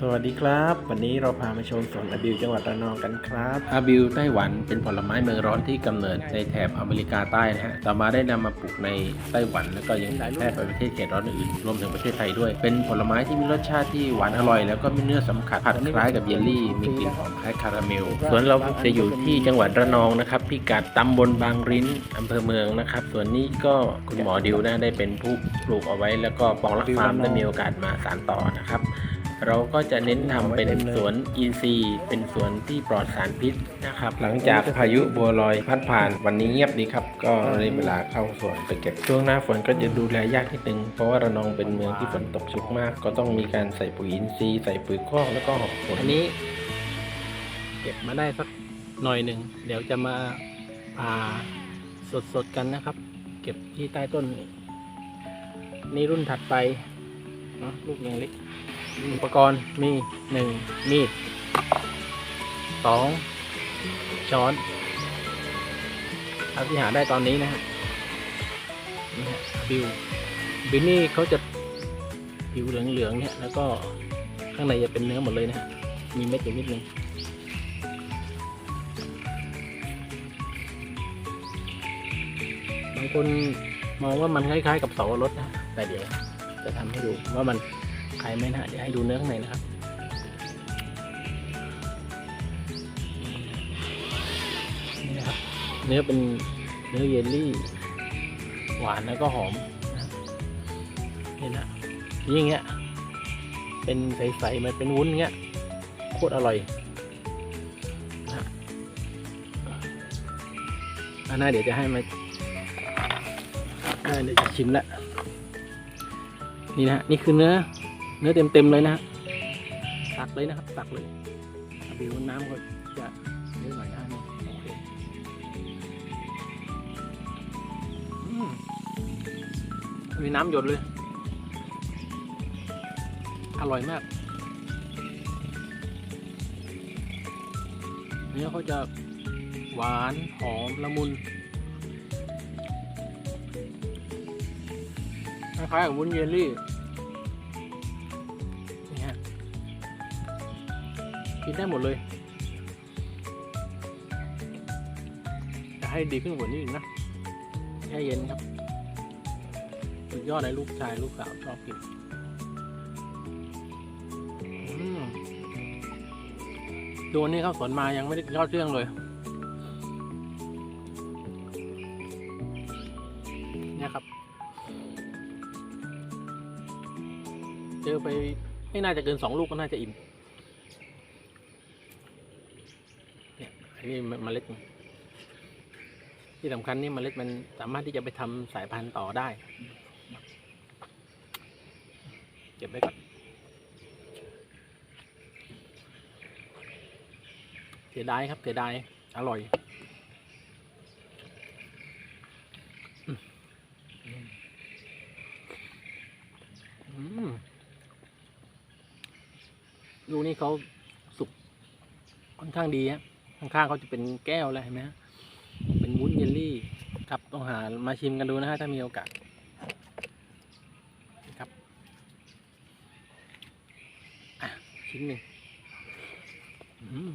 สวัสดีครับ วันนี้เราพามาชมสวนอาบิวจังหวัดระนองกันครับอาบิวไต้หวันเป็นผลไม้เมืองร้อนที่กำเนิดในแถบอเมริกาใต้นะฮะต่อมาได้นำมาปลูกในไต้หวันแล้วก็ยังแพร่ไปประเทศเขตร้อนอื่นรวมถึงประเทศไทยด้วย เป็นผลไม้ที่มีรสชาติที่หวานอร่อย แล้วก็มีเนื้อสัมผัสผัดคล้ายกับเยลลี่ มีกลิ่นหอมคล้ายคาราเมลสวนเราจะอยู่ที่จังหวัดระนองนะครับพิกัดตำบลบางริ้นอำเภอเมืองนะครับส่วนนี้ก็คุณหมอดิวนะได้เป็นผู้ปลูกเอาไว้ แล้วก็ปองรักฟาร์มได้มีโอกาสมาสานต่อนะครับ เราก็จะเน้นทำเป็นสวนอินทรีย์เป็นสวนที่ปลอดสารพิษนะครับ หลังจากพายุบัวลอยพัดผ่านวันนี้เงียบดีครับ ก็ได้เวลาเข้าสวนไปเก็บช่วงหน้าฝนก็จะดูแลยากนิดนึง เพราะว่าระนองเป็นเมืองที่ฝนตกชุกมาก ก็ต้องมีการใส่ปุ๋ยอินทรีย์ใส่ปุ๋ยคอกแล้วก็หอกผลอันนี้ เก็บมาได้สักหน่อยหนึ่งเดี๋ยวจะมาผ่าสดๆกันนะครับ เก็บที่ใต้ต้นนี่รุ่นถัดไปเนาะลูกยังเล็ก อุปกรณ์มีหนึ่งมีดสองช้อนอาที่หาได้ตอนนี้นะฮะนี่ฮะบิวบิวนี่เขาจะผิวเหลืองๆเนี่ยแล้วก็ข้างในจะเป็นเนื้อหมดเลยนะฮะมีเม็ดอยู่นิดนึงบางคนมองว่ามันคล้ายๆกับเสาวรสนะ แต่เดี๋ยวจะทำให้ดูว่ามัน ใครไม่น่าเดี๋ยวให้ดูเนื้อข้างในนะครับนี่นะครับ เนื้อเป็นเนื้อเยลลี่ หวานแล้วก็หอมนี่นะยิ่งเงี้ย เป็นใสๆมันเป็นวุ้นเงี้ยโคตรอร่อยนะอันน่าเดี๋ยวจะให้มาอ่าเดี๋ยวจะชิมละนี่นะนี่คือเนื้อ เนื้อเต็มๆเลยนะตักเลยนะครับตักเลยบิวน้ำก็จะเยอะหน่อยนะนี่โอเคอืมมีน้ำหยดเลย อร่อยมากเนื้อเขาจะหวานหอมละมุนคล้ายๆกับวุ้นเยลลี่ กินได้หมดเลยจะให้ดีขึ้นกว่านี้อีกนะแช่เย็นครับสุดยอดเลยลูกชายลูกสาวชอบกินอืมตัวนี้เขาสวนมายังไม่ได้กินข้าวเที่ยงเลยเนี่ยครับเจอไปไม่น่าจะเกินสองลูกก็น่าจะอิ่ม เนี่เมล็ด ที่สำคัญนี่เมล็ดมันสามารถที่จะไปทำสายพันธุ์ต่อได้ เก็บไว้ก่อนเสียดายครับเสียดายอร่อยลูกนี้เขาสุกค่อนข้างดีฮะ ข้างๆเขาจะเป็นแก้วแล้วเห็นไหมฮะเป็นวุ้นเยลลี่ครับต้องหามาชิมกันดูนะฮะถ้ามีโอกาสครับอะชิ้นหนึ่งอืม